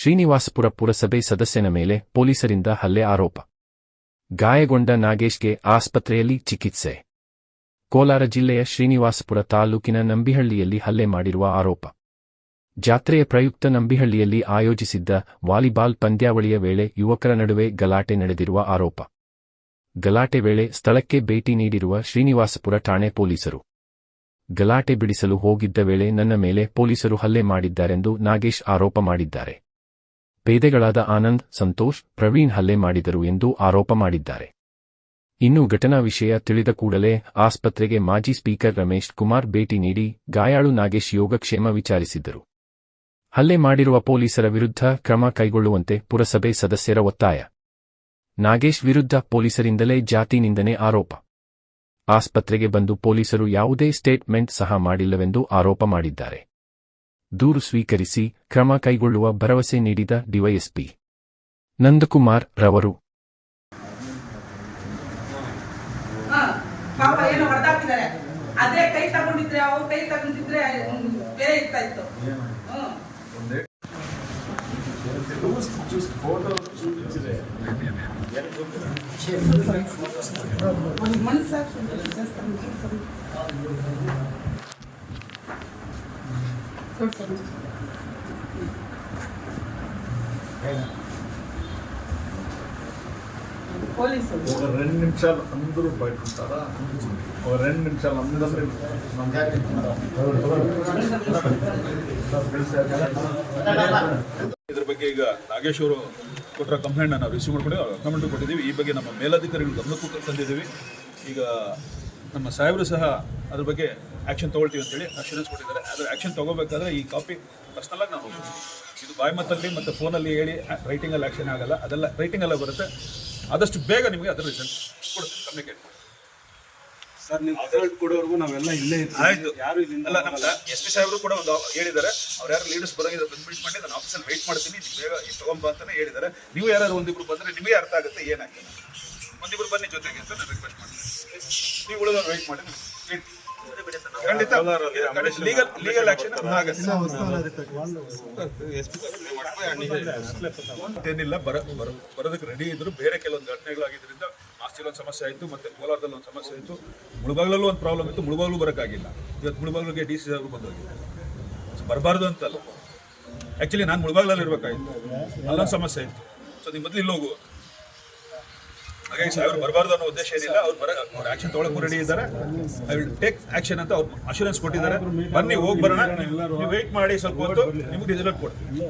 ಶ್ರೀನಿವಾಸಪುರ ಪುರಸಭೆ ಸದಸ್ಯನ ಮೇಲೆ ಪೊಲೀಸರಿಂದ ಹಲ್ಲೆ ಆರೋಪ. ಗಾಯಗೊಂಡ ನಾಗೇಶ್ಗೆ ಆಸ್ಪತ್ರೆಯಲ್ಲಿ ಚಿಕಿತ್ಸೆ. ಕೋಲಾರ ಜಿಲ್ಲೆಯ ಶ್ರೀನಿವಾಸಪುರ ತಾಲೂಕಿನ ನಂಬಿಹಳ್ಳಿಯಲ್ಲಿ ಹಲ್ಲೆ ಮಾಡಿರುವ ಆರೋಪ. ಜಾತ್ರೆಯ ಪ್ರಯುಕ್ತ ನಂಬಿಹಳ್ಳಿಯಲ್ಲಿ ಆಯೋಜಿಸಿದ್ದ ವಾಲಿಬಾಲ್ ಪಂದ್ಯಾವಳಿಯ ವೇಳೆ ಯುವಕರ ನಡುವೆ ಗಲಾಟೆ ನಡೆದಿರುವ ಆರೋಪ. ಗಲಾಟೆ ವೇಳೆ ಸ್ಥಳಕ್ಕೆ ಭೇಟಿ ನೀಡಿರುವ ಶ್ರೀನಿವಾಸಪುರ ಠಾಣೆ ಪೊಲೀಸರು. ಗಲಾಟೆ ಬಿಡಿಸಲು ಹೋಗಿದ್ದ ವೇಳೆ ನನ್ನ ಮೇಲೆ ಪೊಲೀಸರು ಹಲ್ಲೆ ಮಾಡಿದ್ದಾರೆಂದು ನಾಗೇಶ್ ಆರೋಪ ಮಾಡಿದ್ದಾರೆ. ಪೇದೆಗಳಾದ ಆನಂದ್, ಸಂತೋಷ್, ಪ್ರವೀಣ್ ಹಲ್ಲೆ ಮಾಡಿದರು ಎಂದು ಆರೋಪ ಮಾಡಿದ್ದಾರೆ. ಇನ್ನು ಘಟನಾ ವಿಷಯ ತಿಳಿದ ಕೂಡಲೇ ಆಸ್ಪತ್ರೆಗೆ ಮಾಜಿ ಸ್ಪೀಕರ್ ರಮೇಶ್ ಕುಮಾರ್ ಭೇಟಿ ನೀಡಿ ಗಾಯಾಳು ನಾಗೇಶ್ ಯೋಗಕ್ಷೇಮ ವಿಚಾರಿಸಿದ್ದರು. ಹಲ್ಲೆ ಮಾಡಿರುವ ಪೊಲೀಸರ ವಿರುದ್ಧ ಕ್ರಮ ಕೈಗೊಳ್ಳುವಂತೆ ಪುರಸಭೆ ಸದಸ್ಯರ ಒತ್ತಾಯ. ನಾಗೇಶ್ ವಿರುದ್ಧ ಪೊಲೀಸರಿಂದಲೇ ಜಾತಿ ನಿಂದನೆ ಆರೋಪ. ಆಸ್ಪತ್ರೆಗೆ ಬಂದು ಪೊಲೀಸರು ಯಾವುದೇ ಸ್ಟೇಟ್ಮೆಂಟ್ ಸಹ ಮಾಡಿಲ್ಲವೆಂದು ಆರೋಪ ಮಾಡಿದ್ದಾರೆ. ದೂರು ಸ್ವೀಕರಿಸಿ ಕ್ರಮ ಕೈಗೊಳ್ಳುವ ಭರವಸೆ ನೀಡಿದ ಡಿವೈಎಸ್ಪಿ ನಂದಕುಮಾರ್ ರವರು. ಹಾ, ಪಾಪ ಏನೋ ಹೊಡೆದಾಕಿದ್ದಾರೆ ಅದೇ ಕೈ ತಗೊಂಡಿದ್ರೆ ಅವ್ರ ಕೈ ತಗೊಂಡಿದ್ರೆ ಹ್ಮ್, ಬೇರೆ ಇರ್ತಾ ಇತ್ತು ಹ್ಮ್. ಒಂದು ಮನಸ್ಸಾಕ್ಷಿ ಉಂಟು, ದೇವಸ್ಥಾನ ದೇವಸ್ಥಾನ. ದೇವಸ್ಥಾನ. పోలీసులు ఒక రెండు నిమిషాలు అందరూ బయట ఉంటారా ఒక రెండు నిమిషాలు అందరూ ಇದ್ರ ಬಗ್ಗೆ ಈಗ ನಾಗೇಶ್ ಅವರು ಕೊಟ್ಟರ ಕಂಪ್ಲೇಂಟ್ ನಾವು ರಿಸೀವ್ ಮಾಡ್ಕೊಂಡು ಕಂಪ್ಲೇಂಟ್ ಕೊಟ್ಟಿದ್ದೀವಿ ಈ ಬಗ್ಗೆ ನಮ್ಮ ಮೇಲಧಿಕಾರಿಗಳು ಗಮನಕ್ಕೂ ತಂದಿದ್ದೀವಿ ಈಗ ನಮ್ಮ ಸಾಹೇಬರು ಸಹ ಅದ್ರ ಬಗ್ಗೆ ಆಕ್ಷನ್ ತೊಗೊಳ್ತೀವಿ ಅಂತೇಳಿ ಅಶ್ಯೂರೆನ್ಸ್ ಕೊಟ್ಟಿದ್ದಾರೆ. ಆದರೆ ಆ್ಯಕ್ಷನ್ ತೊಗೋಬೇಕಾದ್ರೆ ಈ ಕಾಪಿ ಪರ್ಸ್ನಲಾಗಿ ನಾವು ಹೋಗ್ತೀವಿ. ಇದು ಬಾಯ್ ಮತ್ತಲ್ಲಿ ಮತ್ತು ಫೋನಲ್ಲಿ ಹೇಳಿ ರೈಟಿಂಗಲ್ಲಿ ಆ್ಯಕ್ಷನ್ ಆಗಲ್ಲ. ಅದೆಲ್ಲ ರೈಟಿಂಗಲ್ಲ ಬರುತ್ತೆ. ಆದಷ್ಟು ಬೇಗ ನಿಮಗೆ ಅದರ ರಿಸಲ್ಟ್ ಕೊಡುತ್ತೆ ಕಮ್ಯುನಿಕೇಟ್ ಸರ್ ನೀವು ರಿಸಲ್ಟ್ ಕೊಡೋವರೆಗೂ ನಾವೆಲ್ಲ ಇಲ್ಲೇ ಇದ್ದೀವಿ ಆಯ್ತು. ಯಾರು ಇಲ್ಲಿಂದ ಅಲ್ಲ ನಮ್ಮ ಎಸ್ ಪಿ ಸಾಹೇಬರು ಕೂಡ ಒಂದು ಹೇಳಿದ್ದಾರೆ. ಅವ್ರು ಯಾರು ಲೀಡರ್ಸ್ ಬರೋಂಗಿದ್ರೆ ಬಂದ್ಬಿಟ್ಟು ಮಾಡಿ ನಾನು ಆಫೀಸಲ್ಲಿ ವೆಯ್ಟ್ ಮಾಡ್ತೀನಿ. ನೀವು ಬೇಗ ಇದು ತಗೊಂಬ ಅಂತಲೇ ಹೇಳಿದ್ದಾರೆ. ನೀವು ಯಾರು ಒಂದಿಬ್ರು ಬಂದ್ರೆ ನಿಮಗೆ ಅರ್ಥ ಆಗುತ್ತೆ ಏನಾಗ್ತದೆ ಒಂದಿಬ್ರು ಬನ್ನಿ ಜೊತೆಗೆ ಅಂತ ನಾನು ರಿಕ್ವೆಸ್ಟ್ ಮಾಡ್ತೀನಿ. ನೀವು ಉಳಿದವ್ರು ವೆಯ್ಟ್ ಮಾಡಿ. ಖಂಡಿತ. ಲೀಗಲ್ ಲೀಗಲ್ ಆಕ್ಷನ್ ಏನಿಲ್ಲ ಬರ ಬರ ಬರೋದಕ್ಕೆ ರೆಡಿ ಇದ್ರು. ಬೇರೆ ಕೆಲವೊಂದು ಘಟನೆಗಳಾಗಿದ್ದರಿಂದ ಆಸ್ತಿಲಿ ಒಂದು ಸಮಸ್ಯೆ ಆಯ್ತು ಮತ್ತೆ ಕೋಲಾರದಲ್ಲಿ ಒಂದು ಸಮಸ್ಯೆ ಆಯ್ತು. ಮುಳುಬಾಗ್ಲಲ್ಲೂ ಒಂದು ಪ್ರಾಬ್ಲಮ್ ಇತ್ತು. ಮುಳುಬಾಗ್ಲೂ ಬರೋಕ್ಕಾಗಿಲ್ಲ. ಇವತ್ತು ಮುಳುಬಾಗ್ಲಿಗೆ ಡಿ ಸಿ ಅವರು ಬಂದೋಗಿದ್ದಾರೆ ಬರಬಾರ್ದು ಅಂತಲ್ಲ. ಆಕ್ಚುಲಿ ನಾನು ಮುಳುಬಾಗ್ಲಲ್ಲಿ ಇರಬೇಕಾಗಿತ್ತು ಅಲ್ಲೊಂದು ಸಮಸ್ಯೆ ಇತ್ತು ಸೊ ನಿಮ್ಮ ಮೊದಲು ಇಲ್ಲಿ ಹೋಗು. ಹಾಗಾಗಿ ಅವ್ರು ಬರಬಾರ್ದು ಅನ್ನೋ ಉದ್ದೇಶ ಏನಿಲ್ಲ. ಅವ್ರು ಬರ, ಅವ್ರು ಆಕ್ಷನ್ ತೊಗೊಳಕ್ಕೂ ರೆಡಿ ಇದ್ದಾರೆ. ಐ ವಿಲ್ ಟೇಕ್ ಆಕ್ಷನ್ ಅಂತ ಅವ್ರು ಅಶೂರೆನ್ಸ್ ಕೊಟ್ಟಿದ್ದಾರೆ. ಬನ್ನಿ, ಹೋಗಿ ಬರೋಣ. ವೆಯ್ಟ್ ಮಾಡಿ, ಸ್ವಲ್ಪ ಹೊತ್ತು ನಿಮ್ಗೆ ರಿಸಲ್ಟ್ ಕೊಡ್ತೀವಿ